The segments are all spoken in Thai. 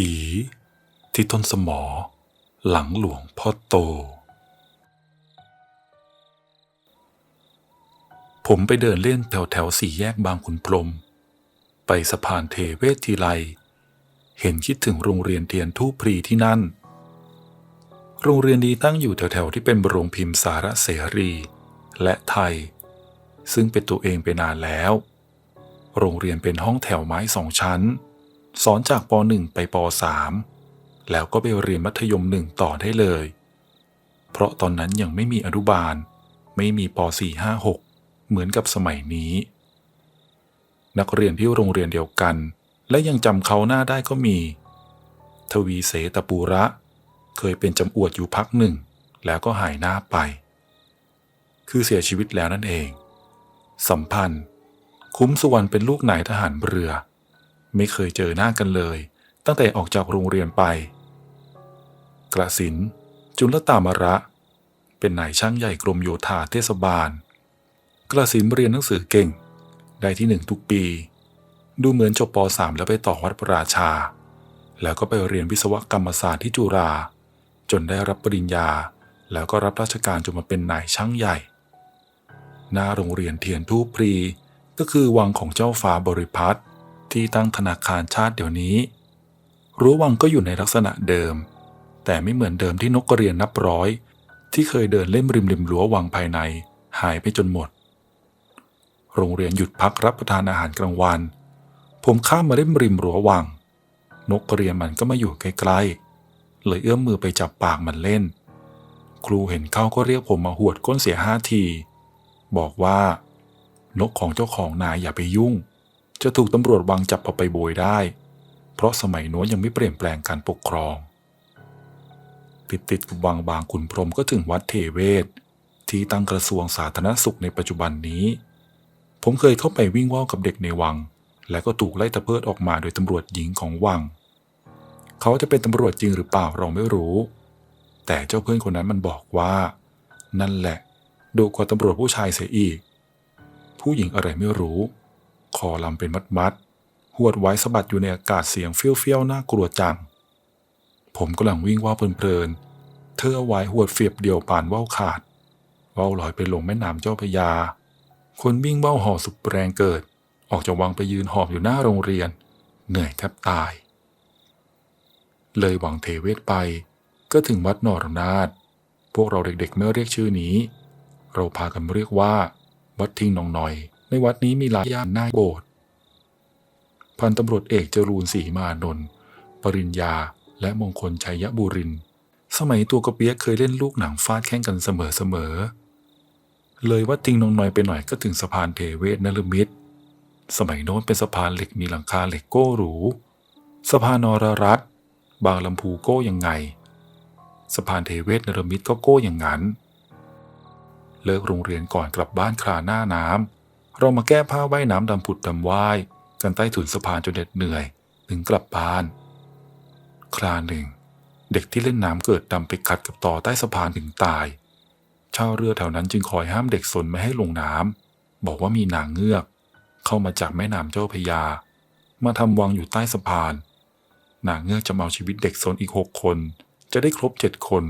ผีที่ต้นสมอ หลังหลวงพ่อโต ผมไปเดินเล่นแถวแถวสี่แยกบางขุนพรม ไปสะพานเทเวศทีไร เห็นคิดถึงโรงเรียนเทียนทูปพรีที่นั่น โรงเรียนนี้ตั้งอยู่แถวแถวที่เป็นโรงพิมพ์สารเสรีและไทย ซึ่งเป็นตัวเองไปนานแล้ว โรงเรียนเป็นห้องแถวไม้สองชั้น สอนจากป .1 ไปป .3 แล้วก็ไปเรียนมัธยมหนึ่งต่อได้เลย เพราะตอนนั้นยังไม่มีอนุบาล ไม่มีป .4 5 6 เหมือนกับสมัยนี้ นักเรียนที่โรงเรียนเดียวกัน และยังจำเขาหน้าได้ก็มี ทวีเสตปูระ เคยเป็นจำอวดอยู่พักหนึ่ง แล้วก็หายหน้าไป คือเสียชีวิตแล้วนั่นเอง สัมพันธ์ คุ้มสุวรรณเป็นลูกนายทหารเรือ ไม่เคยเจอหน้ากันเลย ตั้งแต่ออกจากโรงเรียนไป กระสิน จุลตามระ เป็นนายช่างใหญ่กรมโยธาเทศบาล กระสินเรียนหนังสือเก่ง ได้ที่หนึ่งทุกปี ดูเหมือนจบป .3 แล้วไปต่อวัดประราชา แล้วก็ไปเรียนวิศวกรรมศาสตร์ที่จุฬาจนได้รับปริญญา แล้วก็รับราชการจนมาเป็นนายช่างใหญ่ หน้าโรงเรียนเทียนทูปพรีก็คือวังของเจ้าฟ้าบริพัตร ที่ตั้งธนาคารชาติเดี๋ยวนี้ รั้ววังก็อยู่ในลักษณะเดิม แต่ไม่เหมือนเดิมที่นกกระเรียนนับร้อย ที่เคยเดินเล่มริมริมรั้ววังภายในหายไปจนหมด โรงเรียนหยุดพักรับประทานอาหารกลางวัน ผมข้ามมาเล่มริมรั้ววัง นกกระเรียนมันก็มาอยู่ใกล้ๆเลยเอื้อมมือไปจับปากมันเล่น ครูเห็นเข้าก็เรียกผมมาหวดก้นเสียห้าที บอกว่า นกของเจ้าของนายอย่าไปยุ่ง จะถูกตำรวจวังจับเอาไปโบยได้ เพราะสมัยโน้นยังไม่เปลี่ยนแปลงการปกครอง ติดติดๆกับวังบางขุนพรหมก็ถึงวัดเทเวศ ที่ตั้งกระทรวงสาธารณสุขในปัจจุบันนี้ ผมเคยเข้าไปวิ่งว่าวกับเด็กในวัง และก็ถูกไล่ตะเพิดออกมาโดยตำรวจหญิงของวัง เขาจะเป็นตำรวจจริงหรือเปล่าเราไม่รู้ แต่เจ้าเพื่อนคนนั้นมันบอกว่า นั่นแหละดุกว่าตำรวจผู้ชายเสียอีก ผู้หญิงอะไรไม่รู้ คอลำเป็นมัดๆหวดไว้สะบัดอยู่ในอากาศเสียงเฟี้ยวๆน่ากลัวจัง ผมกำลังวิ่งว่าวเพลินๆเธอไว้หวดเฟียบเดียวป่านว่าวขาดว่าวลอยไปลงแม่น้ำเจ้าพยา คนวิ่งว่าวหอสุดแรงเกิด ออกจากวังไปยืนหอบอยู่หน้าโรงเรียน เหนื่อยแทบตาย เลยหวังเทเวศไป ก็ถึงวัดนรนาถพวกเราเด็กๆไม่เรียกชื่อนี้ เราพากันเรียกว่า วัดทิ้งนองหน่อย ในวัดนี้มีหลายย่านหน้าโบสถ์พันตำรวจเอกจรูนศรีมานนท์ปริญญาและมงคลชัยบุริน สมัยตัวกระเปียกเคยเล่นลูกหนังฟาดแข่งกันเสมอๆ เลยวัดทิ้งนองหน่อยไปหน่อยก็ถึงสะพานเทเวศนลมิตร สมัยโน้นเป็นสะพานเหล็กมีหลังคาเหล็กโก้หรู สะพานนรรัตบางลำพูโก้ยังไง สะพานเทเวศนรมิตรก็โก้อย่างนั้น เลิกโรงเรียนก่อนกลับบ้านคลาหน้าน้ำ เรามาแก้ผ้าว่ายน้ำดำผุดดำว่ายกันใต้ถุนสะพานจนเหน็ดเหนื่อย ถึงกลับบ้านคลาหนึ่ง เด็กที่เล่นน้ำเกิดดำไปกัดกับต่อใต้สะพานถึงตายชาวเรือแถวนั้นจึงคอยห้ามเด็กสนไม่ให้ลงน้ำบอกว่ามีนางเงือก เข้ามาจากแม่น้ำเจ้าพยา มาทำวังอยู่ใต้สะพาน นางเงือกจะเอาชีวิตเด็กสนอีกหกคน จะได้ครบเจ็ดคน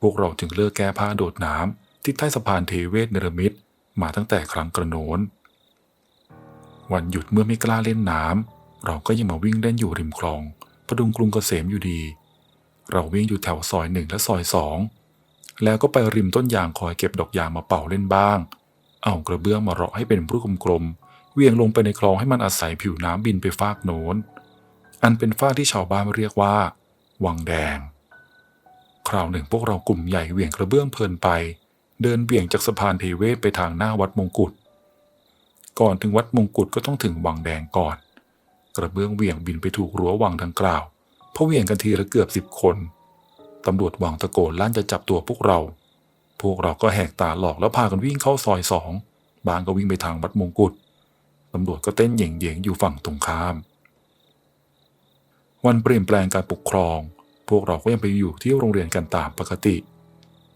พวกเราจึงเลิกแก้ผ้าโดดน้ำที่ใต้สะพานเทเวศเนรมิต มาตั้งแต่ครั้งกระโน้น วันหยุดเมื่อไม่กล้าเล่นน้ำเราก็ยังมาวิ่งเล่นอยู่ริมคลองพดุงกรุงเกษมอยู่ดี เราวิ่งอยู่แถวซอยหนึ่งและซอยสองแล้วก็ไปริมต้นยางคอยเก็บดอกยางมาเป่าเล่นบ้าง เอากระเบื้องมาเราะให้เป็นรูปกลมๆเวียงลงไปในคลองให้มันอาศัยผิวน้ำบินไปฟากโน้น อันเป็นฟากที่ชาวบ้านเรียกว่า วังแดง คราวหนึ่งพวกเรากลุ่มใหญ่เวียงกระเบื้องเพลินไป เดินเบี่ยงจากสะพานเทเวศไปทางหน้าวัดมงกุฎก่อนถึงวัดมงกุฎก็ต้องถึงวังแดงก่อน กระเบื้องเวี่ยงบินไปถูกรั้ววังดังกล่าวเพราะเหวี่ยงกันทีละเกือบสิบคนตำรวจวังตะโกนลั่นจะจับตัวพวกเรา พวกเราก็แหกตาหลอกแล้วพากันวิ่งเข้าซอยสอง บางก็วิ่งไปทางวัดมงกุฎตำรวจก็เต้นเหย่งๆอยู่ฝั่งตรงข้าม วันเปลี่ยนแปลงการปกครอง พวกเราก็ยังไปอยู่ที่โรงเรียนกันตามปกติ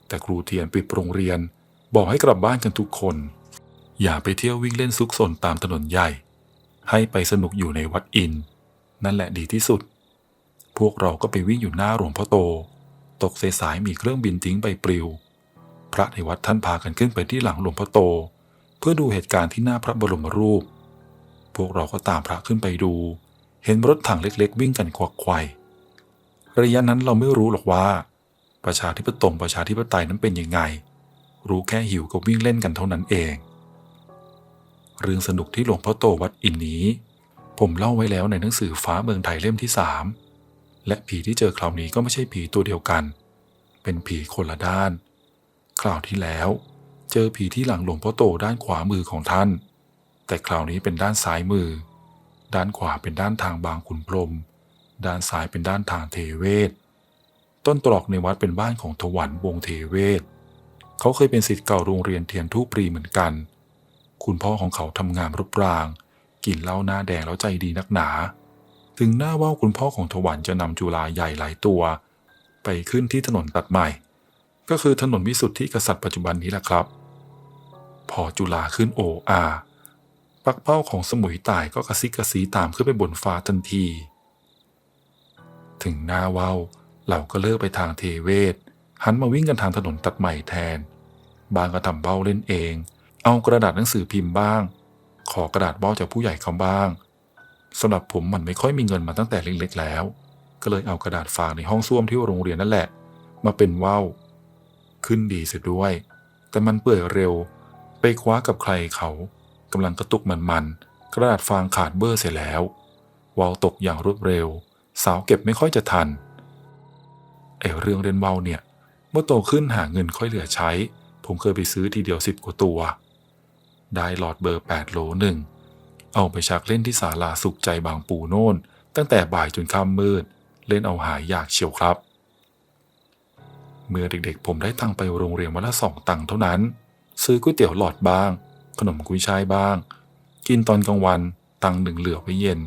แต่ครูเทียนปิดโรงเรียน บอกให้กลับบ้านกันทุกคน อย่าไปเที่ยววิ่งเล่นซุกซนตามถนนใหญ่ ให้ไปสนุกอยู่ในวัดอิน นั่นแหละดีที่สุด พวกเราก็ไปวิ่งอยู่หน้าหลวงพ่อโต ตกสายมีเครื่องบินทิ้งไปปลิว พระในวัดท่านพากันขึ้นไปที่หลังหลวงพ่อโต เพื่อดูเหตุการณ์ที่หน้าพระบรมรูป พวกเราก็ตามพระขึ้นไปดู เห็นรถถังเล็กๆ วิ่งกันควักไขว่ระยะนั้นเราไม่รู้หรอกว่า ประชาธิปตยประชาธิปไตยนั้นเป็นยังไง รู้แค่หิวก็วิ่งเล่นกันเท่านั้นเอง เรื่องสนุกที่หลวงพ่อโตวัดอินนี้ ผมเล่าไว้แล้วในหนังสือฟ้าเมืองไทยเล่มที่สามและผีที่เจอคราวนี้ก็ไม่ใช่ผีตัวเดียวกัน เป็นผีคนละด้าน คราวที่แล้ว เจอผีที่หลังหลวงพ่อโตด้านขวามือของท่าน แต่คราวนี้เป็นด้านซ้ายมือ ด้านขวาเป็นด้านทางบางขุนพรม ด้านซ้ายเป็นด้านทางเทเวศ ต้นตรอกในวัดเป็นบ้านของถวันวงเทเวศ เขาเคยเป็นศิษย์เก่าโรงเรียนเทียนทูปรีเหมือนกัน คุณพ่อของเขาทำงานรบราง กินเหล้าหน้าแดงแล้วใจดีนักหนา ถึงหน้าว่าคุณพ่อของถวันจะนำจุฬาใหญ่หลายตัว ไปขึ้นที่ถนนตัดใหม่ ก็คือถนนวิสุทธิกษัตริย์ปัจจุบันนี้แหละครับ พอจุฬาขึ้นโออาปักเป้าของสมุยตายก็กระซิกกระซีตามขึ้นไปบนฟ้าทันที ถึงหน้าเว้า เราก็เลิกไปทางเทเวศ หันมาวิ่งกันทางถนนตัดใหม่แทน บางก็ทำเบ้าเล่นเอง เอากระดาษหนังสือพิมพ์บ้าง ขอกระดาษเบ้าจากผู้ใหญ่เขาบ้างสำหรับผมมันไม่ค่อยมีเงินมาตั้งแต่เล็กๆแล้ว ก็เลยเอากระดาษฝากในห้องส้วมที่โรงเรียนนั่นแหละ มาเป็นว่าวขึ้นดีเสียด้วย แต่มันเปื่อยเร็ว ไปคว้ากับใครเขากำลังกระตุกมันๆกระดาษฟางขาดเบอร์เสียแล้ววาวตกอย่างรวดเร็ว สาวเก็บไม่ค่อยจะทัน ไอเรื่องเรียนวาวเนี่ย เมื่อโตขึ้นหาเงินค่อยเหลือใช้ ผมเคยไปซื้อทีเดียวสิบกว่าตัว ได้หลอดเบอร์8โลหนึ่ง เอาไปชักเล่นที่ศาลาสุขใจบางปูโน่น ตั้งแต่บ่ายจนค่ำมืด เล่นเอาหายอยากเชียวครับ เมื่อเด็กๆ ผมได้ตังไปโรงเรียนวันละสองตังค์เท่านั้น ซื้อก๋วยเตี๋ยวหลอดบ้าง ขนมกุ้ยช่ายบ้าง กินตอนกลางวันตังค์หนึ่งเหลือไว้เย็น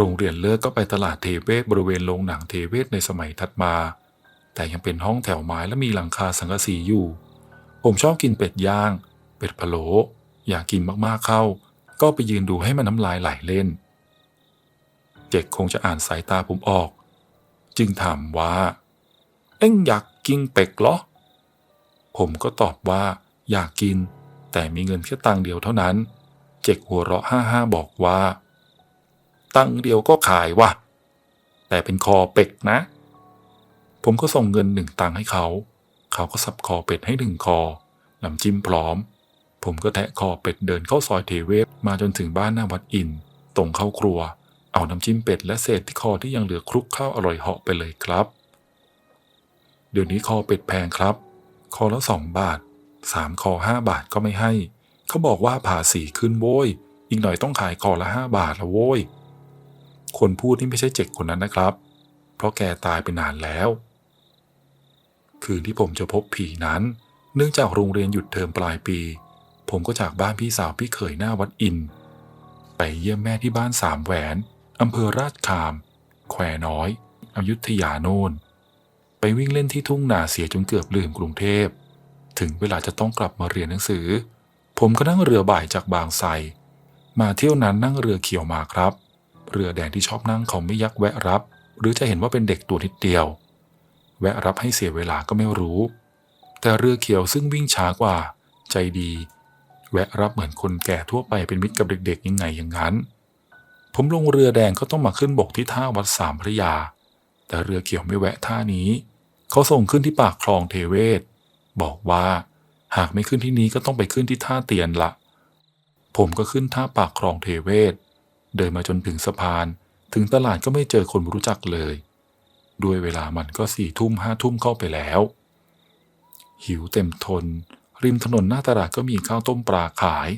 โรงเรียนเลิกก็ไปตลาดเทเวศบริเวณโรงหนังเทเวศในสมัยถัดมา แต่ยังเป็นห้องแถวไม้และมีหลังคาสังกะสีอยู่ ผมชอบกินเป็ดย่าง เป็ดพะโลอยากกินมากๆเข้า ก็ไปยืนดูให้มันน้ำลายไหลเล่น เจ็กคงจะอ่านสายตาผมออก จึงถามว่า เอ็งอยากกินเป็ดเหรอ ผมก็ตอบว่า อยากกิน แต่มีเงินแค่ตังเดียวเท่านั้น เจ็กหัวเราะห้าห้าบอกว่า ตังเดียวก็ขายวะแต่เป็นคอเป็ดนะ ผมก็ส่งเงินหนึ่งตังค์ให้เขา เขาก็สับคอเป็ดให้หนึ่งคอน้ำจิ้มพร้อม ผมก็แทะคอเป็ดเดินเข้าซอยเทเวศมาจนถึงบ้านหน้าวัดอิน ตรงเข้าครัว เอาน้ำจิ้มเป็ดและเศษที่คอที่ยังเหลือคลุกข้าวอร่อยเหาะไปเลยครับ เดี๋ยวนี้คอเป็ดแพงครับ คอละสองบาทสามคอห้าบาทก็ไม่ให้ เขาบอกว่าภาษีขึ้นโว้ย อีกหน่อยต้องขายคอละห้าบาทละโว้ย คนพูดนี่ไม่ใช่เจ็กคนนั้นนะครับ เพราะแกตายไปนานแล้ว คืนที่ผมจะพบผีนั้น เนื่องจากโรงเรียนหยุดเทอมปลายปี ผมก็จากบ้านพี่สาวพี่เขยหน้าวัดอิน ไปเยี่ยมแม่ที่บ้านสามแหวน อำเภอราชคาม แควน้อยอยุธยาโนนไปวิ่งเล่นที่ทุ่งนาเสียจนเกือบลืมกรุงเทพ ถึงเวลาจะต้องกลับมาเรียนหนังสือ ผมก็นั่งเรือบ่ายจากบางไทรมาเที่ยวนั้นนั่งเรือเขียวมาครับ เรือแดงที่ชอบนั่งเขาไม่ยักแวะรับ หรือจะเห็นว่าเป็นเด็กตัวนิดเดียว แวะรับให้เสียเวลาก็ไม่รู้ แต่เรือเขียวซึ่งวิ่งช้ากว่า ใจดี แวะรับเหมือนคนแก่ทั่วไปเป็นมิตรกับเด็กๆยังไงอย่างนั้น ผมลงเรือแดงก็ต้องมาขึ้นบกที่ท่าวัดสามพระยา แต่เรือเขียวไม่แวะท่านี้ เขาส่งขึ้นที่ปากคลองเทเวศ บอกว่า หากไม่ขึ้นที่นี้ก็ต้องไปขึ้นที่ท่าเตียนละผมก็ขึ้นท่าปากคลองเทเวศ เดินมาจนถึงสะพาน ถึงตลาดก็ไม่เจอคนรู้จักเลย ด้วยเวลามันก็สี่ทุ่มห้าทุ่มเข้าไปแล้ว หิวเต็มทน ริมถนนหน้าตลาดก็มีข้าวต้มปลาขาย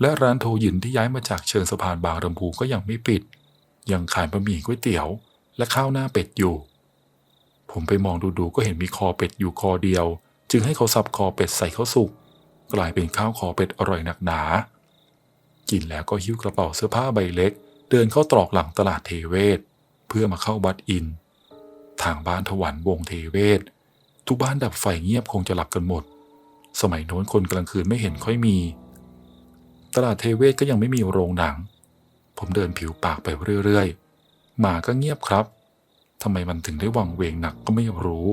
และร้านโทยินที่ย้ายมาจากเชิงสะพานบางลำพูก็ยังไม่ปิด ยังขายบะหมี่ก๋วยเตี๋ยว และข้าวหน้าเป็ดอยู่ ผมไปมองดูๆก็เห็นมีคอเป็ดอยู่คอเดียว จึงให้เขาสับคอเป็ดใส่ข้าวสุกกลายเป็นข้าวคอเป็ดอร่อยหนักหนา กินแล้วก็หิ้วกระเป๋าเสื้อผ้าใบเล็ก เดินเข้าตรอกหลังตลาดเทเวศ เพื่อมาเข้าวัดอิน ทางบ้านถวันวงเทเวศ ทุกบ้านดับไฟเงียบคงจะหลับกันหมด สมัยโน้นคนกลางคืนไม่เห็นค่อยมี ตลาดเทเวศก็ยังไม่มีโรงหนัง ผมเดินผิวปากไปเรื่อยๆหมาก็เงียบครับทำไมมันถึงได้วังเวงหนักก็ไม่รู้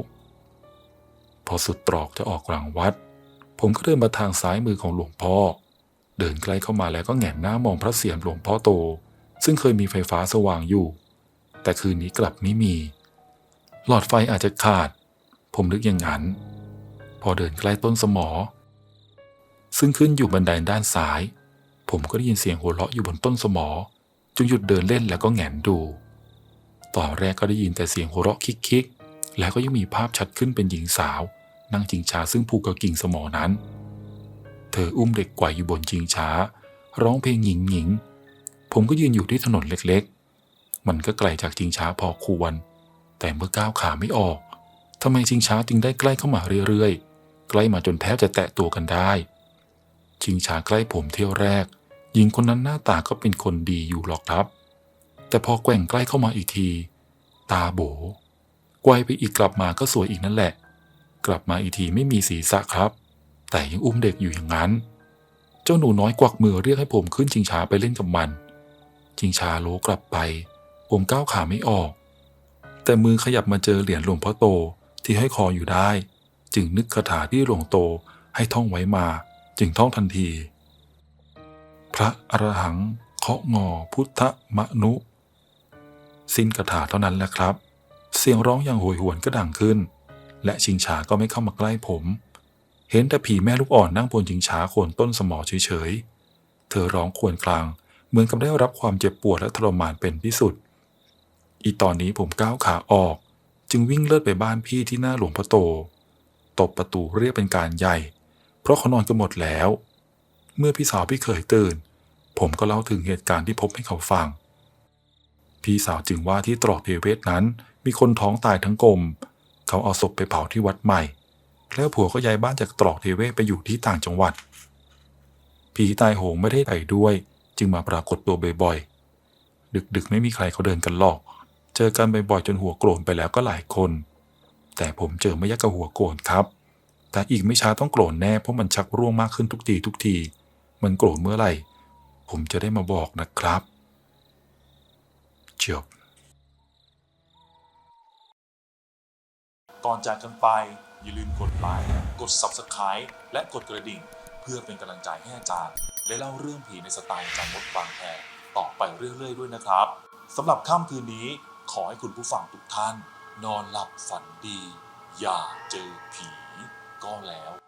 พอสุดตรอกจะออกกลางวัด ผมก็เดินมาทางซ้ายมือของหลวงพ่อ เดินใกล้เข้ามาแล้วก็แหงนหน้ามองพระเศียรหลวงพ่อโต ซึ่งเคยมีไฟฟ้าสว่างอยู่ แต่คืนนี้กลับไม่มี หลอดไฟอาจจะขาด ผมนึกอย่างนั้น พอเดินใกล้ต้นสมอ ซึ่งขึ้นอยู่บันไดด้านซ้าย ผมก็ได้ยินเสียงหัวเราะอยู่บนต้นสมอ จึงหยุดเดินเล่นแล้วก็แหงนดู ตอนแรกก็ได้ยินแต่เสียงหัวเราะคิกๆ แล้วก็ยังมีภาพชัดขึ้นเป็นหญิงสาว นั่งจิงชาซึ่งผูกกับกิ่งสมอนั้น เธออุ้มเด็กกว่าอยู่บนจิงช้า ร้องเพลงหญิงหญิง ผมก็ยืนอยู่ที่ถนนเล็กๆ มันก็ไกลจากจิงช้าพอควร แต่เมื่อก้าวขาไม่ออกทำไมจิงช้าจึงได้ใกล้เข้ามาเรื่อยๆ ใกล้มาจนแทบจะแตะตัวกันได้ จิงช้าใกล้ผมเที่ยวแรก หญิงคนนั้นหน้าตาก็เป็นคนดีอยู่หรอกครับ แต่พอแกว่งใกล้เข้ามาอีกที ตาโบไกวไปอีกกลับมาก็สวยอีกนั่นแหละ กลับมาอีกทีไม่มีศีรษะครับ แต่ยังอุ้มเด็กอยู่อย่างนั้น เจ้าหนูน้อยกวักมือเรียกให้ผมขึ้นชิงช้าไปเล่นกับมัน ชิงช้าโลกลับไป ผมก้าวขาไม่ออก แต่มือขยับมาเจอเหรียญหลวงพ่อโตที่ให้คออยู่ได้ จึงนึกคาถาที่หลวงโตให้ท่องไว้มา จึงท่องทันที พระอรหังเคาะงอพุทธมนุ สิ้นคาถาเท่านั้นแหละครับ เสียงร้องอย่างโหยหวนก็ดังขึ้น และชิงช้าก็ไม่เข้ามาใกล้ผม เห็นแต่ผีแม่ลูกอ่อนนั่งบนชิงช้าโคนต้นสมอเฉยๆ เธอร้องครวญคราง เหมือนกับได้รับความเจ็บปวดและทรมานเป็นที่สุด อีตอนนี้ผมก้าวขาออก จึงวิ่งเลิศไปบ้านพี่ที่หน้าหลวงพ่อโต ตบประตูเรียกเป็นการใหญ่ เพราะเขานอนกันหมดแล้ว เมื่อพี่สาวพี่เขยตื่น ผมก็เล่าถึงเหตุการณ์ที่พบให้เขาฟัง พี่สาวจึงว่าที่ตรอกเทเวศนั้นมีคนท้องตายทั้งกลม เขาเอาศพไปเผาที่วัดใหม่ แล้วผัวก็ย้ายบ้านจากตรอกเทเวศไปอยู่ที่ต่างจังหวัด ผีตายโหงไม่ได้ไปด้วย จึงมาปรากฏตัวบ่อยๆ ดึกๆ ไม่มีใครเขาเดินกันหรอก เจอกันบ่อยๆจนหัวโกรนไปแล้วก็หลายคน แต่ผมเจอไม่ยักกับหัวโกรนครับ แต่อีกไม่ช้าต้องโกรนแน่เพราะมันชักร่วงมากขึ้นทุกทีทุกที มันโกรธเมื่อไหร่ ผมจะได้มาบอกนะครับจบก่อนจากกันไป อย่าลืมกดไลค์กด Subscribe และกดกระดิ่ง เพื่อเป็นกำลังใจให้อาจารย์ ได้เล่าเรื่องผีในสไตล์อาจารย์มดบางแพรต่อไปเรื่อยๆ ด้วยนะครับสำหรับค่ำคืนนี้ขอให้คุณผู้ฟังทุกท่าน นอนหลับฝันดี อย่าเจอผีก็แล้ว